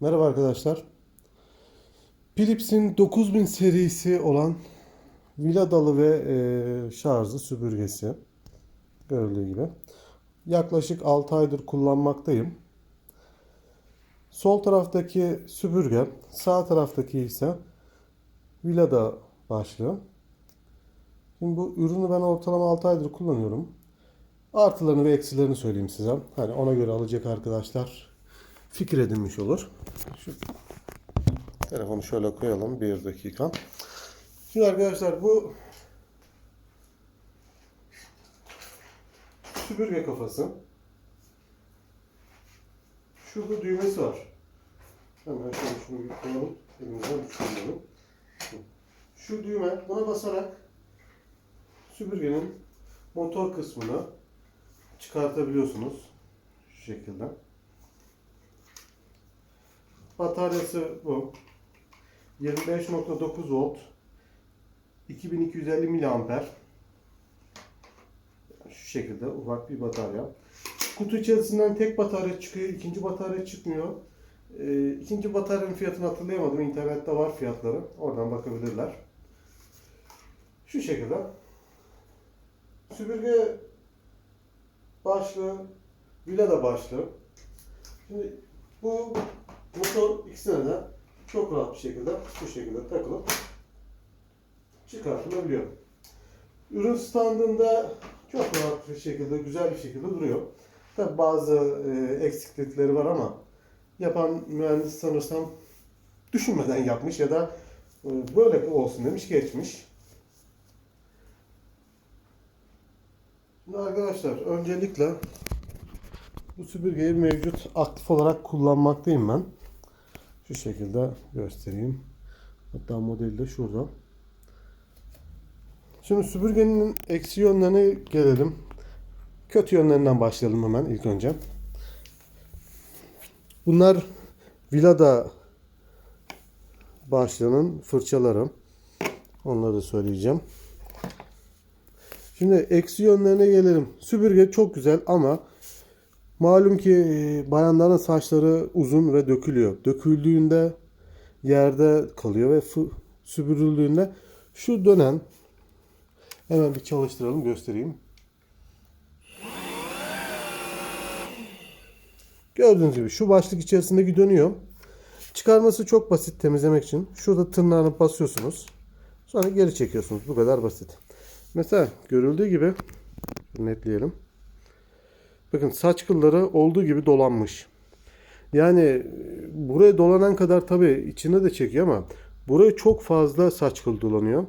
Merhaba arkadaşlar. Philips'in 9000 serisi olan Viladalı ve e, şarjlı süpürgesi. Görüldüğü gibi. Yaklaşık 6 aydır kullanmaktayım. Sol taraftaki süpürge, sağ taraftaki ise Vilada başlığı. Şimdi bu ürünü ben ortalama 6 aydır kullanıyorum. Artılarını ve eksilerini söyleyeyim size. Hani ona göre alacak arkadaşlar fikir edinmiş olur. Şu telefonu şöyle koyalım bir dakika. Şimdi arkadaşlar bu süpürge kafası. Şurada düğmesi var. Hemen şöyle şunu bir koyalım. Elimizden düşürmeyelim. Şu düğme buna basarak süpürgenin motor kısmını çıkartabiliyorsunuz. Şu şekilde. Bataryası bu. 25.9 volt. 2250 miliamper. Şu şekilde ufak bir batarya. Kutu içerisinden tek batarya çıkıyor, ikinci batarya çıkmıyor. Ee, ikinci bataryanın fiyatını hatırlayamadım. İnternette var fiyatları. Oradan bakabilirler. Şu şekilde. Süpürge başlığı, Vilada başlığı. Şimdi bu motor ikisine de çok rahat bir şekilde bu şekilde takılıp çıkartılabiliyor. Ürün standında çok rahat bir şekilde, güzel bir şekilde duruyor. Tabi bazı e, eksiklikleri var ama yapan mühendis sanırsam düşünmeden yapmış ya da e, böyle olsun demiş geçmiş. Şimdi arkadaşlar öncelikle bu süpürgeyi mevcut aktif olarak kullanmaktayım ben. Şu şekilde göstereyim. Hatta modeli de şurada. Şimdi süpürgenin eksi yönlerine gelelim. Kötü yönlerinden başlayalım hemen ilk önce. Bunlar Vilada başlığının fırçaları. Onları da söyleyeceğim. Şimdi eksi yönlerine gelelim. Süpürge çok güzel ama malum ki e, bayanların saçları uzun ve dökülüyor. Döküldüğünde yerde kalıyor ve süpürüldüğünde şu dönen hemen bir çalıştıralım göstereyim. Gördüğünüz gibi şu başlık içerisindeki dönüyor. Çıkarması çok basit temizlemek için. Şurada tırnağını basıyorsunuz. Sonra geri çekiyorsunuz. Bu kadar basit. Mesela görüldüğü gibi netleyelim. Bakın saç kılları olduğu gibi dolanmış. Yani e, buraya dolanan kadar tabii içine de çekiyor ama buraya çok fazla saç kıl dolanıyor.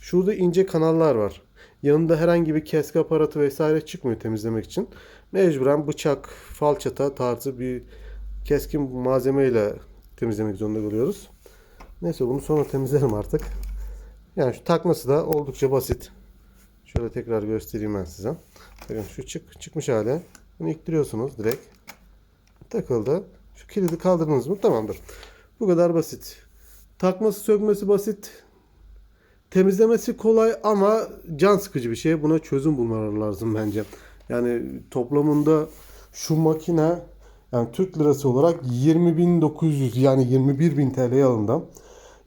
Şurada ince kanallar var. Yanında herhangi bir keski aparatı vesaire çıkmıyor temizlemek için. Mecburen bıçak, falçata tarzı bir keskin malzemeyle temizlemek zorunda kalıyoruz. Neyse bunu sonra temizlerim artık. Yani şu takması da oldukça basit. Şöyle tekrar göstereyim ben size. Bakın şu çık çıkmış hali. Bunu ittiriyorsunuz direkt. Takıldı. Şu kilidi kaldırdınız mı? Tamamdır. Bu kadar basit. Takması sökmesi basit. Temizlemesi kolay ama can sıkıcı bir şey. Buna çözüm bulmaları lazım bence. Yani toplamında şu makine yani Türk lirası olarak 20.900 yani 21.000 TL'ye alındı.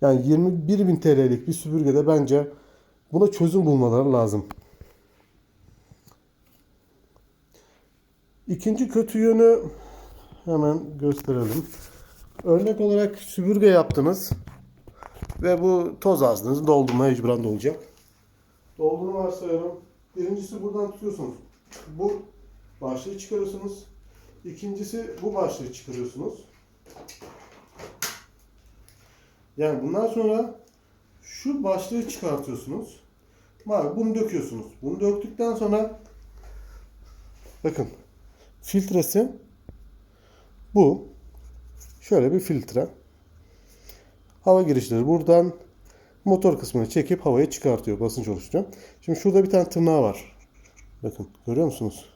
Yani 21.000 TL'lik bir süpürgede bence buna çözüm bulmaları lazım. İkinci kötü yönü hemen gösterelim. Örnek olarak süpürge yaptınız ve bu toz ağzınızı doldurmaya mecburen dolacak. Dolduğunu varsayıyorum. Birincisi buradan tutuyorsunuz. Bu başlığı çıkarıyorsunuz. İkincisi bu başlığı çıkarıyorsunuz. Yani bundan sonra şu başlığı çıkartıyorsunuz. Bunu döküyorsunuz. Bunu döktükten sonra bakın filtresi bu. Şöyle bir filtre. Hava girişleri buradan motor kısmını çekip havayı çıkartıyor. Basınç oluşturuyor. Şimdi şurada bir tane tırnağı var. Bakın görüyor musunuz?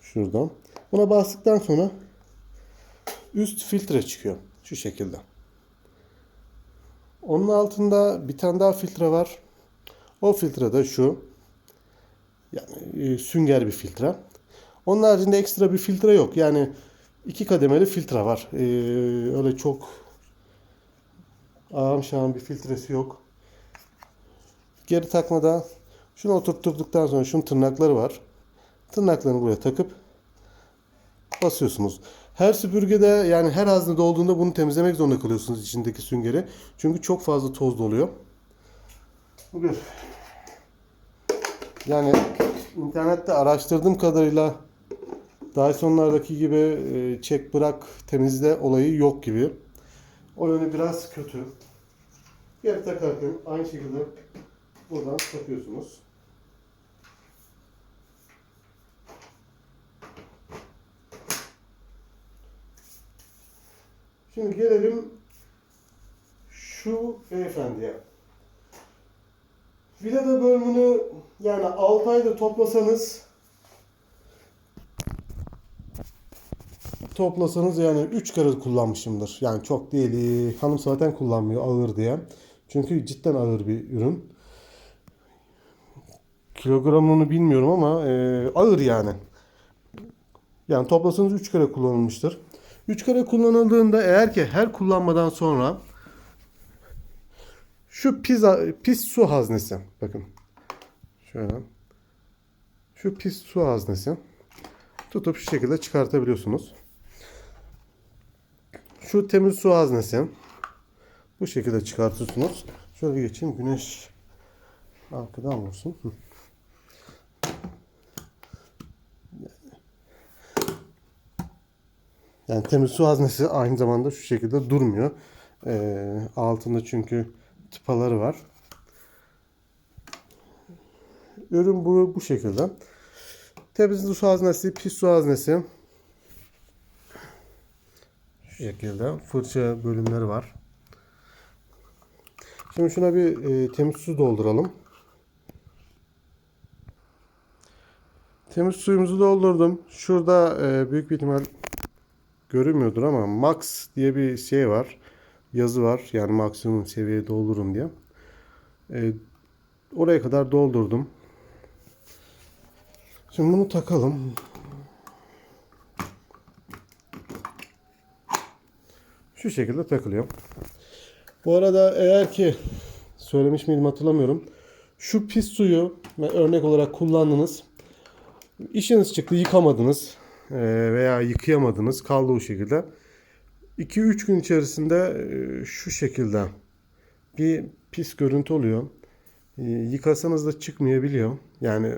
Şuradan. Buna bastıktan sonra üst filtre çıkıyor. Şu şekilde. Onun altında bir tane daha filtre var. O filtre de şu. Yani e, sünger bir filtre. Onun haricinde ekstra bir filtre yok. Yani iki kademeli filtre var. Ee, öyle çok ağam şahım bir filtresi yok. Geri takmada şunu oturtturduktan sonra şunun tırnakları var. Tırnaklarını buraya takıp basıyorsunuz. Her süpürgede yani her haznede olduğunda bunu temizlemek zorunda kalıyorsunuz içindeki süngeri. Çünkü çok fazla toz doluyor. Bu bir. Yani internette araştırdığım kadarıyla Dyson'lardaki gibi e, çek bırak temizle olayı yok gibi. O yönü biraz kötü. Geri takarken aynı şekilde buradan takıyorsunuz. Şimdi gelelim şu beyefendiye. Vilada bölümünü yani 6 ayda toplasanız toplasanız yani 3 kere kullanmışımdır. Yani çok değil. Hanım zaten kullanmıyor ağır diye. Çünkü cidden ağır bir ürün. Kilogramını bilmiyorum ama e, ağır yani. Yani toplasanız 3 kere kullanılmıştır. 3 kere kullanıldığında eğer ki her kullanmadan sonra şu pizza, pis su haznesi bakın şöyle şu pis su haznesi tutup şu şekilde çıkartabiliyorsunuz. Şu temiz su haznesi bu şekilde çıkartıyorsunuz. Şöyle geçeyim güneş arkadan vursun. Yani temiz su haznesi aynı zamanda şu şekilde durmuyor. Ee, altında çünkü tıpaları var. Ürün bu bu şekilde. Temiz su haznesi, pis su haznesi. Şu şekilde fırça bölümleri var. Şimdi şuna bir e, temiz su dolduralım. Temiz suyumuzu doldurdum. Şurada e, büyük bir ihtimal görünmüyordur ama max diye bir şey var. Yazı var. Yani maksimum seviyeye doldurun diye. E, oraya kadar doldurdum. Şimdi bunu takalım. Şu şekilde takılıyor. Bu arada eğer ki söylemiş miydim hatırlamıyorum. Şu pis suyu örnek olarak kullandınız. İşiniz çıktı yıkamadınız e, veya yıkayamadınız kaldı o şekilde. 2-3 gün içerisinde şu şekilde bir pis görüntü oluyor. Yıkasanız da çıkmayabiliyor. Yani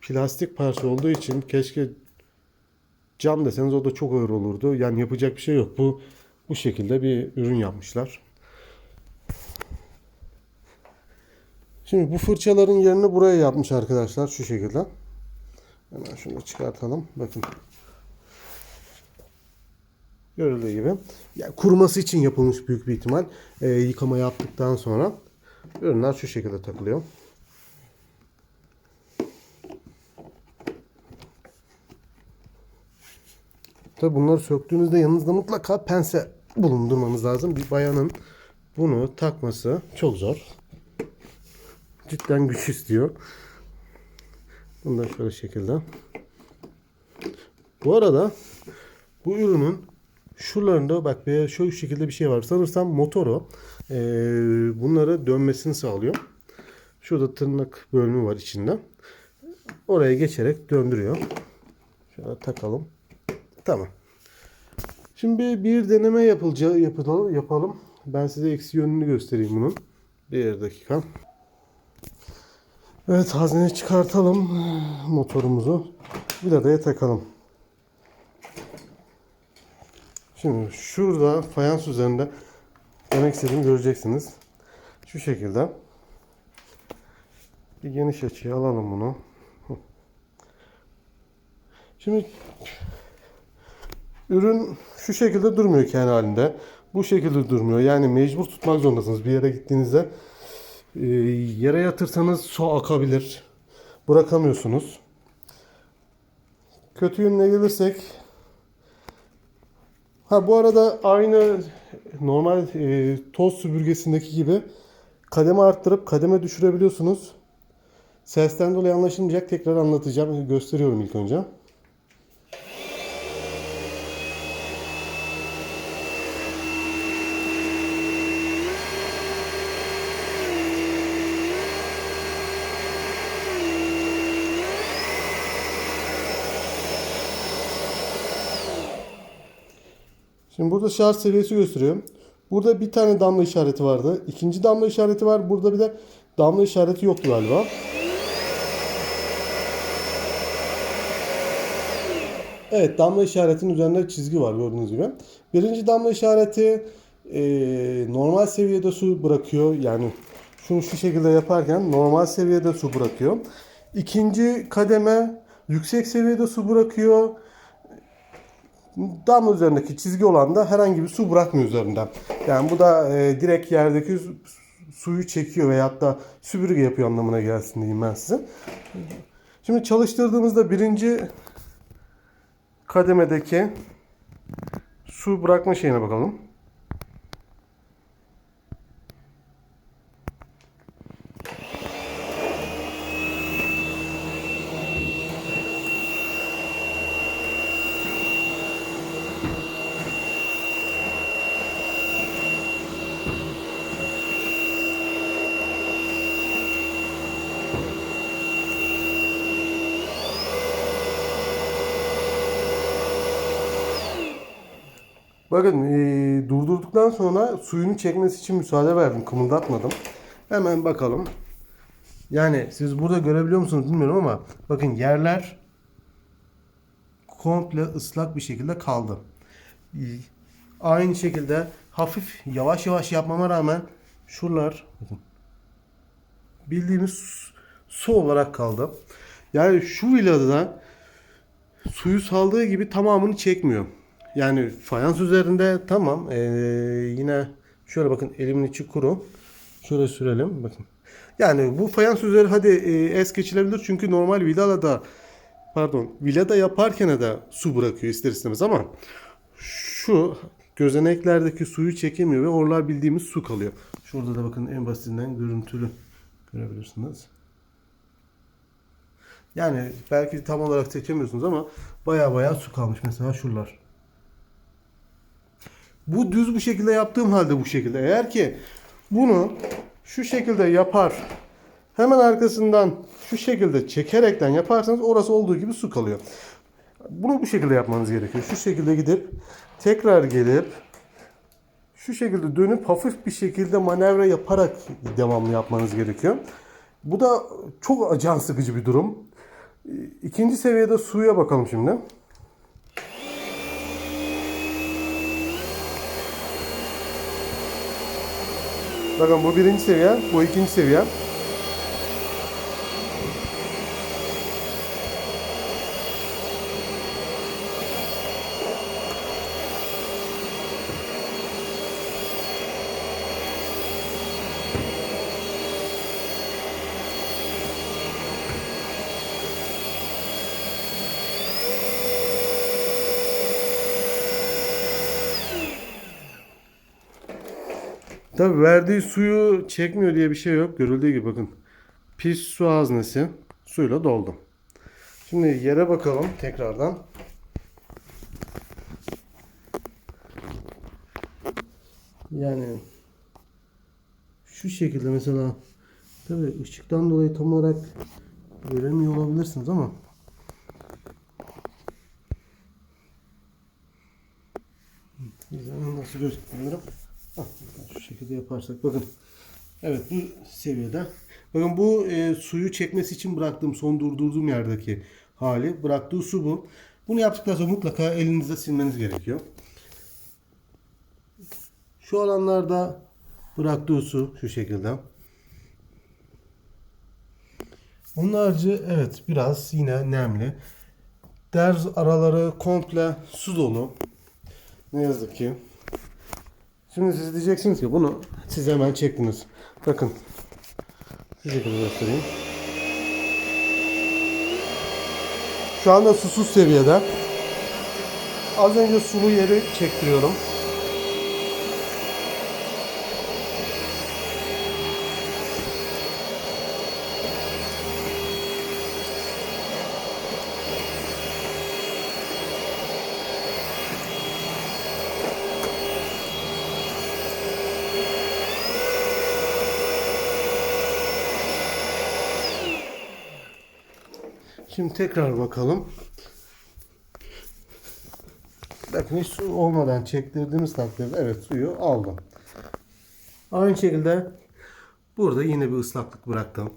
plastik parça olduğu için keşke cam deseniz o da çok ağır olurdu. Yani yapacak bir şey yok. Bu bu şekilde bir ürün yapmışlar. Şimdi bu fırçaların yerini buraya yapmış arkadaşlar şu şekilde. Hemen şunu çıkartalım. Bakın. Görüldüğü gibi. Yani kuruması için yapılmış büyük bir ihtimal. Ee, yıkama yaptıktan sonra ürünler şu şekilde takılıyor. Tabi bunları söktüğünüzde yanınızda mutlaka pense bulundurmanız lazım. Bir bayanın bunu takması çok zor. Cidden güç istiyor. Bunu da şöyle şekilde. Bu arada bu ürünün şuralarında bak bir şu şekilde bir şey var. Sanırsam motoru e, bunları dönmesini sağlıyor. Şurada tırnak bölümü var içinde. Oraya geçerek döndürüyor. Şöyle takalım. Tamam. Şimdi bir deneme yapılacağı yapalım. yapalım. Ben size eksi yönünü göstereyim bunun. Bir dakika. Evet hazneyi çıkartalım motorumuzu. Vidadaya takalım. Şimdi şurada fayans üzerinde demek istediğimi göreceksiniz. Şu şekilde. Bir geniş açıya alalım bunu. Şimdi ürün şu şekilde durmuyor kendi halinde. Bu şekilde durmuyor. Yani mecbur tutmak zorundasınız. Bir yere gittiğinizde e, yere yatırsanız su akabilir. Bırakamıyorsunuz. Kötü yönüne gelirsek Ha bu arada aynı normal e, toz süpürgesindeki gibi kademe arttırıp kademe düşürebiliyorsunuz. Sesten dolayı anlaşılmayacak. Tekrar anlatacağım. Gösteriyorum ilk önce. Şimdi burada şarj seviyesi gösteriyor. Burada bir tane damla işareti vardı. İkinci damla işareti var. Burada bir de damla işareti yoktu galiba. Evet damla işaretinin üzerinde çizgi var gördüğünüz gibi. Birinci damla işareti e, normal seviyede su bırakıyor. Yani şunu şu şekilde yaparken normal seviyede su bırakıyor. İkinci kademe yüksek seviyede su bırakıyor. Damla üzerindeki çizgi olan da herhangi bir su bırakmıyor üzerinden. Yani bu da e, direkt yerdeki su- suyu çekiyor veyahut da süpürge yapıyor anlamına gelsin diyeyim ben size. Şimdi çalıştırdığımızda birinci kademedeki su bırakma şeyine bakalım. Bakın eee, durdurduktan sonra suyunu çekmesi için müsaade verdim. Kımıldatmadım. Hemen bakalım. Yani siz burada görebiliyor musunuz bilmiyorum ama bakın yerler komple ıslak bir şekilde kaldı. Ee, Aynı şekilde hafif yavaş yavaş yapmama rağmen şuralar bildiğimiz su olarak kaldı. Yani şu villada suyu saldığı gibi tamamını çekmiyor. Yani fayans üzerinde tamam ee, yine şöyle bakın elimin içi kuru. Şöyle sürelim bakın. Yani bu fayans üzeri hadi ee, es geçilebilir çünkü normal villada pardon villada yaparken de su bırakıyor ister istemez ama şu gözeneklerdeki suyu çekemiyor ve oralar bildiğimiz su kalıyor. Şurada da bakın en basitinden görüntülü görebilirsiniz. Yani belki tam olarak çekemiyorsunuz ama baya baya su kalmış mesela şuralar. Bu düz bu şekilde yaptığım halde bu şekilde. Eğer ki bunu şu şekilde yapar hemen arkasından şu şekilde çekerekten yaparsanız orası olduğu gibi su kalıyor. Bunu bu şekilde yapmanız gerekiyor. Şu şekilde gidip tekrar gelip şu şekilde dönüp hafif bir şekilde manevra yaparak devamlı yapmanız gerekiyor. Bu da çok can sıkıcı bir durum. İkinci seviyede suya bakalım şimdi. Bakın bu birinci seviye, bu ikinci seviye. Tabi verdiği suyu çekmiyor diye bir şey yok. Görüldüğü gibi bakın. Pis su haznesi suyla doldu. Şimdi yere bakalım tekrardan. Yani şu şekilde mesela tabi ışıktan dolayı tam olarak göremiyor olabilirsiniz ama Güzel nasıl gösteriyorum? Şu şekilde yaparsak bakın. Evet bu seviyede. Bakın bu e, suyu çekmesi için bıraktığım son durdurduğum yerdeki hali. Bıraktığı su bu. Bunu yaptıktan sonra mutlaka elinizle silmeniz gerekiyor. Şu alanlarda bıraktığı su şu şekilde. Onun harici evet biraz yine nemli. Derz araları komple su dolu. Ne yazık ki. Şimdi siz diyeceksiniz ki bunu siz hemen çektiniz. Bakın. Şekilde göstereyim. Şu anda susuz seviyede. Az önce sulu yeri çektiriyorum. Tekrar bakalım. Bakın hiç su olmadan çektirdiğimiz takdirde evet suyu aldım. Aynı şekilde burada yine bir ıslaklık bıraktım.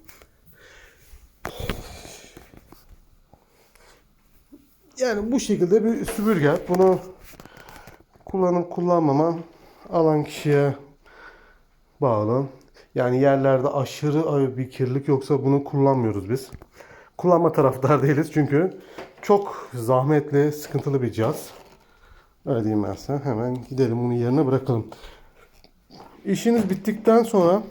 Yani bu şekilde bir süpürge. Bunu kullanıp kullanmama alan kişiye bağlı. Yani yerlerde aşırı bir kirlilik yoksa bunu kullanmıyoruz biz. Kullanma taraftar değiliz çünkü çok zahmetli, sıkıntılı bir cihaz. Öyle diyeyim ben size. Hemen gidelim bunu yerine bırakalım. İşiniz bittikten sonra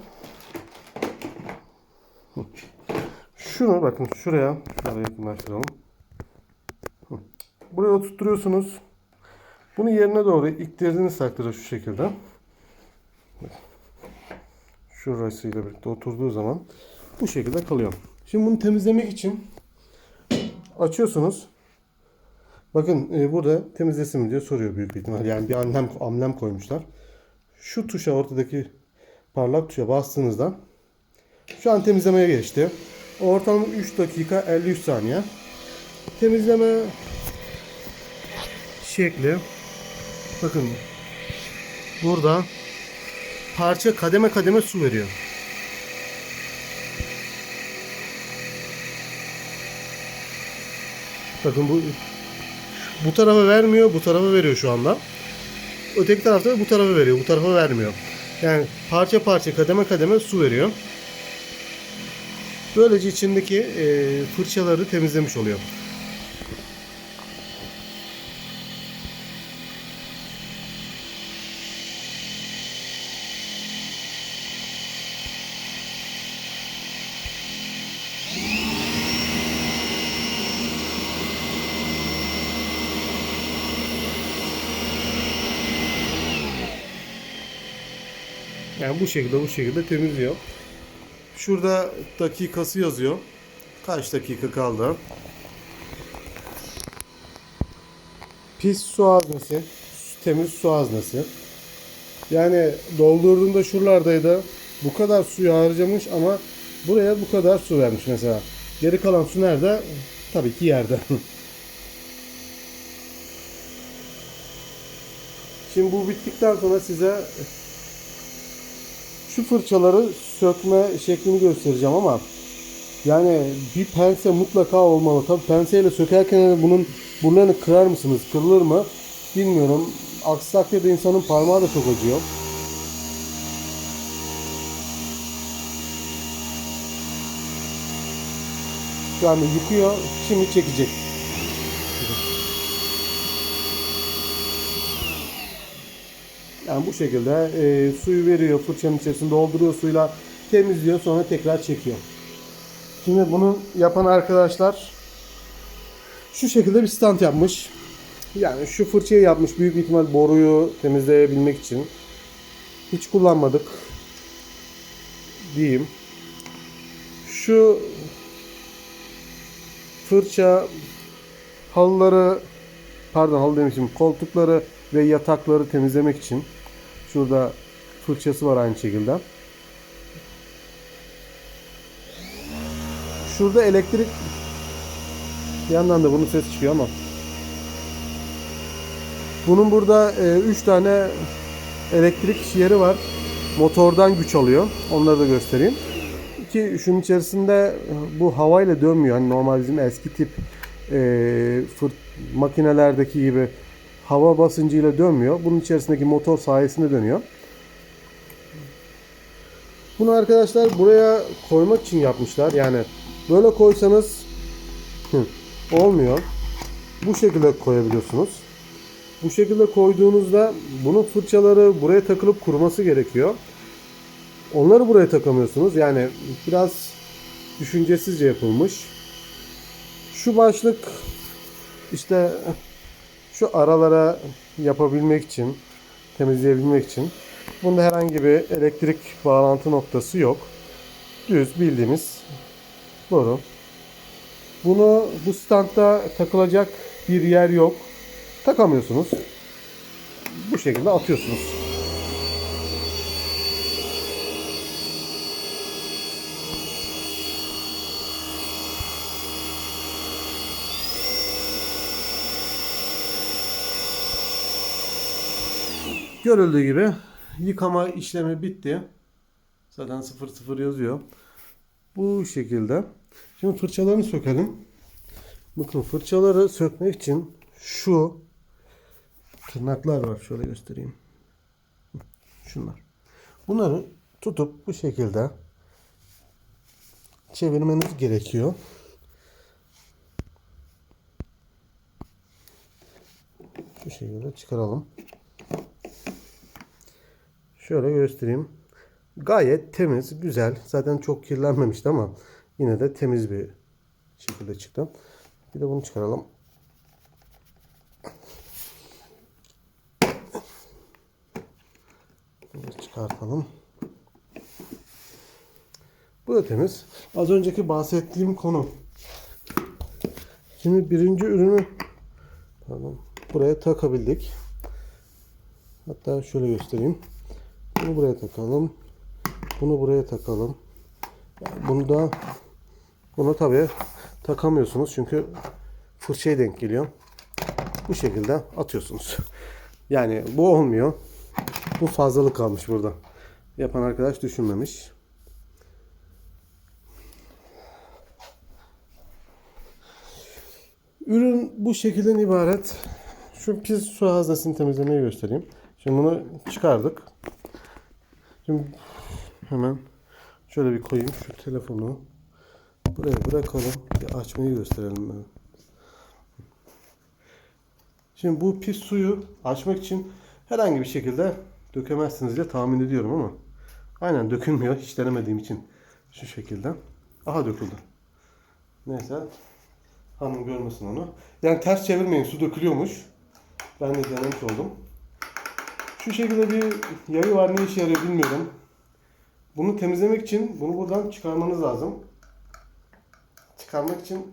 şunu bakın şuraya şöyle yakınlaştıralım. Buraya oturtuyorsunuz. Bunu yerine doğru ittirdiğiniz takdirde şu şekilde. Şurasıyla birlikte oturduğu zaman bu şekilde kalıyor. Şimdi bunu temizlemek için açıyorsunuz. Bakın e, burada temizlesin mi diye soruyor büyük bir ihtimal. Yani bir amblem, amblem koymuşlar. Şu tuşa ortadaki parlak tuşa bastığınızda şu an temizlemeye geçti. Ortalama 3 dakika 53 saniye. Temizleme şekli bakın burada parça kademe kademe su veriyor. Bakın bu bu tarafa vermiyor, bu tarafa veriyor şu anda. Öteki tarafta da bu tarafa veriyor, bu tarafa vermiyor. Yani parça parça kademe kademe su veriyor. Böylece içindeki e, fırçaları temizlemiş oluyor. Yani bu şekilde bu şekilde temizliyor. Şurada dakikası yazıyor. Kaç dakika kaldı? Pis su haznesi, temiz su haznesi. Yani doldurduğunda şuralardaydı. Bu kadar suyu harcamış ama buraya bu kadar su vermiş mesela. Geri kalan su nerede? Tabii ki yerde. Şimdi bu bittikten sonra size şu fırçaları sökme şeklini göstereceğim ama yani bir pense mutlaka olmalı. Tabi penseyle sökerken de bunun buralarını kırar mısınız? Kırılır mı? Bilmiyorum. Aksi takdirde insanın parmağı da çok acıyor. Şu anda yıkıyor. Şimdi çekecek. Yani bu şekilde e, suyu veriyor fırçanın içerisinde dolduruyor suyla temizliyor sonra tekrar çekiyor. Şimdi bunu yapan arkadaşlar şu şekilde bir stand yapmış. Yani şu fırçayı yapmış büyük ihtimal boruyu temizleyebilmek için. Hiç kullanmadık diyeyim. Şu fırça halıları pardon halı demişim koltukları ve yatakları temizlemek için şurada fırçası var aynı şekilde. Şurada elektrik bir yandan da bunun ses çıkıyor ama bunun burada 3 tane elektrik yeri var. Motordan güç alıyor. Onları da göstereyim. Ki şunun içerisinde bu havayla dönmüyor. Hani normal bizim eski tip e, fırt makinelerdeki gibi hava basıncıyla dönmüyor. Bunun içerisindeki motor sayesinde dönüyor. Bunu arkadaşlar buraya koymak için yapmışlar. Yani böyle koysanız olmuyor. Bu şekilde koyabiliyorsunuz. Bu şekilde koyduğunuzda bunun fırçaları buraya takılıp kuruması gerekiyor. Onları buraya takamıyorsunuz. Yani biraz düşüncesizce yapılmış. Şu başlık işte şu aralara yapabilmek için, temizleyebilmek için. Bunda herhangi bir elektrik bağlantı noktası yok. Düz bildiğimiz boru. Bunu bu standta takılacak bir yer yok. Takamıyorsunuz. Bu şekilde atıyorsunuz. Görüldüğü gibi yıkama işlemi bitti. Zaten 00 yazıyor. Bu şekilde. Şimdi fırçalarını sökelim. Bakın fırçaları sökmek için şu tırnaklar var. Şöyle göstereyim. Şunlar. Bunları tutup bu şekilde çevirmeniz gerekiyor. Bu şekilde çıkaralım. Şöyle göstereyim. Gayet temiz, güzel. Zaten çok kirlenmemişti ama yine de temiz bir şekilde çıktı. Bir de bunu çıkaralım. Bunu çıkartalım. Bu da temiz. Az önceki bahsettiğim konu. Şimdi birinci ürünü pardon, buraya takabildik. Hatta şöyle göstereyim. Bunu buraya takalım. Bunu buraya takalım. Bunu da bunu tabii takamıyorsunuz çünkü fırçaya denk geliyor. Bu şekilde atıyorsunuz. Yani bu olmuyor. Bu fazlalık kalmış burada. Yapan arkadaş düşünmemiş. Ürün bu şekilden ibaret. Şu pis su haznesini temizlemeyi göstereyim. Şimdi bunu çıkardık. Şimdi hemen şöyle bir koyayım şu telefonu. Buraya bırakalım. Bir açmayı gösterelim. Ben. Şimdi bu pis suyu açmak için herhangi bir şekilde dökemezsiniz diye tahmin ediyorum ama aynen dökülmüyor. Hiç denemediğim için şu şekilde. Aha döküldü. Neyse. Hanım görmesin onu. Yani ters çevirmeyin. Su dökülüyormuş. Ben de denemiş oldum. Şu şekilde bir yayı var. Ne işe yarıyor bilmiyorum. Bunu temizlemek için bunu buradan çıkarmanız lazım. Çıkarmak için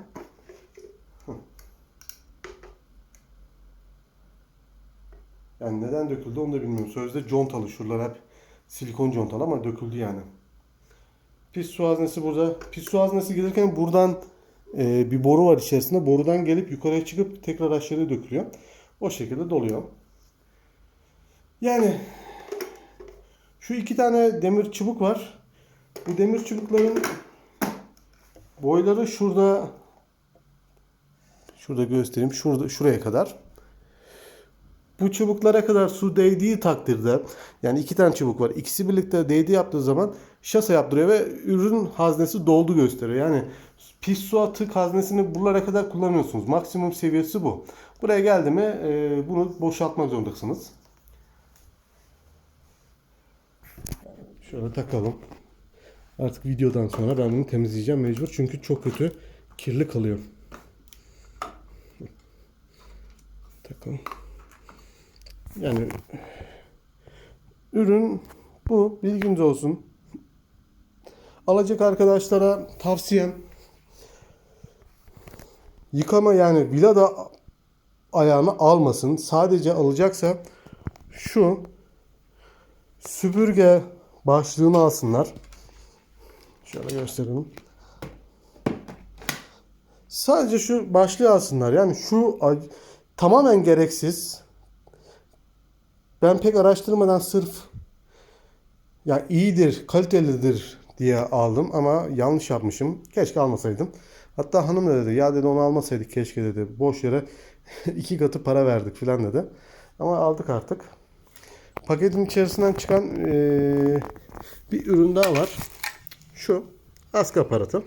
yani neden döküldü onu da bilmiyorum. Sözde contalı. Şuralar hep silikon contalı ama döküldü yani. Pis su haznesi burada. Pis su haznesi gelirken buradan e, bir boru var içerisinde. Borudan gelip yukarıya çıkıp tekrar aşağıya dökülüyor. O şekilde doluyor. Yani şu iki tane demir çubuk var. Bu demir çubukların boyları şurada şurada göstereyim. Şurada şuraya kadar. Bu çubuklara kadar su değdiği takdirde yani iki tane çubuk var. İkisi birlikte değdi yaptığı zaman şasa yaptırıyor ve ürün haznesi doldu gösteriyor. Yani pis su atık haznesini buralara kadar kullanıyorsunuz. Maksimum seviyesi bu. Buraya geldi mi e, bunu boşaltmak zorundasınız. Şöyle takalım. Artık videodan sonra ben bunu temizleyeceğim mecbur. Çünkü çok kötü kirli kalıyor. Takalım. Yani ürün bu. Bilginiz olsun. Alacak arkadaşlara tavsiyem yıkama yani vilada ayağını almasın. Sadece alacaksa şu süpürge başlığını alsınlar. Şöyle gösterelim. Sadece şu başlığı alsınlar. Yani şu tamamen gereksiz. Ben pek araştırmadan sırf ya iyidir, kalitelidir diye aldım ama yanlış yapmışım. Keşke almasaydım. Hatta hanım da dedi ya dedi onu almasaydık keşke dedi. Boş yere iki katı para verdik filan dedi. Ama aldık artık. Paketin içerisinden çıkan eee, bir ürün daha var. Şu askı aparatı.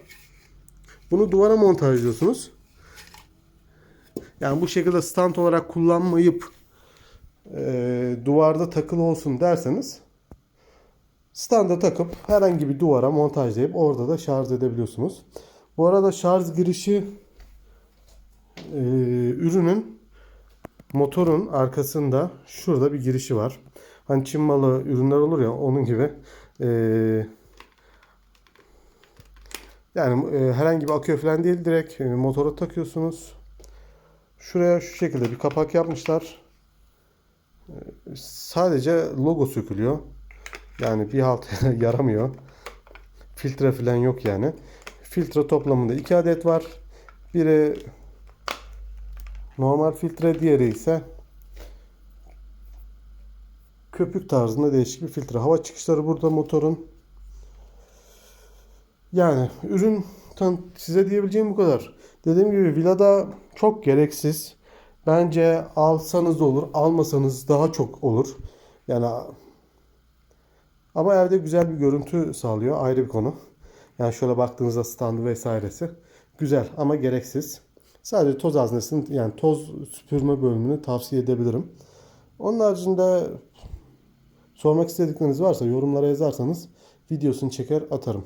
Bunu duvara montajlıyorsunuz. Yani bu şekilde stand olarak kullanmayıp eee, duvarda takılı olsun derseniz standa takıp herhangi bir duvara montajlayıp orada da şarj edebiliyorsunuz. Bu arada şarj girişi eee, ürünün motorun arkasında şurada bir girişi var. Hani Çin malı ürünler olur ya onun gibi. Eee, yani e, herhangi bir akü falan değil direkt e, motora takıyorsunuz. Şuraya şu şekilde bir kapak yapmışlar. E, sadece logo sökülüyor. Yani bir halt yaramıyor. Filtre falan yok yani. Filtre toplamında iki adet var. Biri normal filtre, diğeri ise köpük tarzında değişik bir filtre. Hava çıkışları burada motorun. Yani ürün size diyebileceğim bu kadar. Dediğim gibi Vila'da çok gereksiz. Bence alsanız da olur, almasanız daha çok olur. Yani ama evde güzel bir görüntü sağlıyor. Ayrı bir konu. Yani şöyle baktığınızda standı vesairesi. Güzel ama gereksiz. Sadece toz haznesinin yani toz süpürme bölümünü tavsiye edebilirim. Onun haricinde sormak istedikleriniz varsa yorumlara yazarsanız videosunu çeker atarım.